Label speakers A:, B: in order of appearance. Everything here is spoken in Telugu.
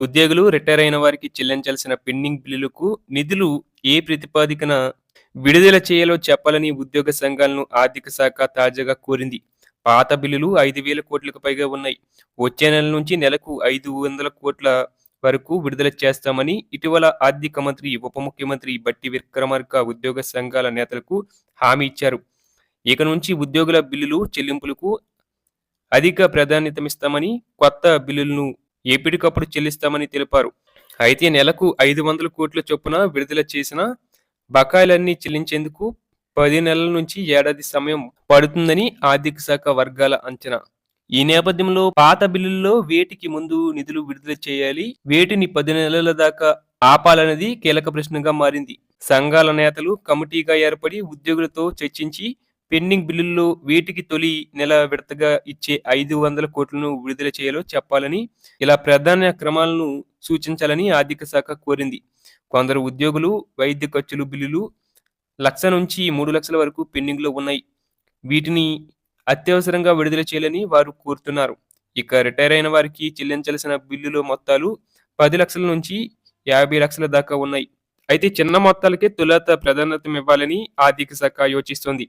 A: ఉద్యోగులు రిటైర్ అయిన వారికి చెల్లించాల్సిన పెండింగ్ బిల్లులకు నిధులు ఏ ప్రతిపాదికన విడుదల చేయాలో చెప్పాలని ఉద్యోగ సంఘాలను ఆర్థిక శాఖ తాజాగా కోరింది. పాత బిల్లులు ఐదు వేల కోట్లకు పైగా ఉన్నాయి. వచ్చే నెల నుంచి నెలకు ఐదు వందల కోట్ల వరకు విడుదల చేస్తామని ఇటీవల ఆర్థిక మంత్రి ఉప ముఖ్యమంత్రి బట్టి విక్రమార్క ఉద్యోగ సంఘాల నేతలకు హామీ ఇచ్చారు. ఇక నుంచి ఉద్యోగుల బిల్లులు చెల్లింపులకు అధిక ప్రాధాన్యతమిస్తామని కొత్త బిల్లులను ఎప్పటికప్పుడు చెల్లిస్తామని తెలిపారు. అయితే నెలకు ఐదు వందల కోట్ల చొప్పున విడుదల చేసిన బకాయిలన్నీ చెల్లించేందుకు పది నెలల నుంచి ఏడాది సమయం పడుతుందని ఆర్థిక శాఖ వర్గాల అంచనా. ఈ నేపథ్యంలో పాత బిల్లుల్లో వేటికి ముందు నిధులు విడుదల చేయాలి వేటిని పది నెలల దాకా ఆపాలన్నది కీలక ప్రశ్నగా మారింది. సంఘాల నేతలు కమిటీగా ఏర్పడి ఉద్యోగులతో చర్చించి పెండింగ్ బిల్లుల్లో వీటికి తొలి నెల విడతగా ఇచ్చే ఐదు వందల కోట్లను విడుదల చేయాలో చెప్పాలని ఇలా ప్రధాన క్రమాలను సూచించాలని ఆర్థిక శాఖ కోరింది. కొందరు ఉద్యోగులు వైద్య ఖర్చులు బిల్లులు లక్ష నుంచి మూడు లక్షల వరకు పెండింగ్లో ఉన్నాయి. వీటిని అత్యవసరంగా విడుదల చేయాలని వారు కోరుతున్నారు. ఇక రిటైర్ అయిన వారికి చెల్లించాల్సిన బిల్లుల మొత్తాలు పది లక్షల నుంచి యాభై లక్షల దాకా ఉన్నాయి. అయితే చిన్న మొత్తాలకే తొలత ప్రాధాన్యత ఇవ్వాలని ఆర్థిక శాఖ యోచిస్తోంది.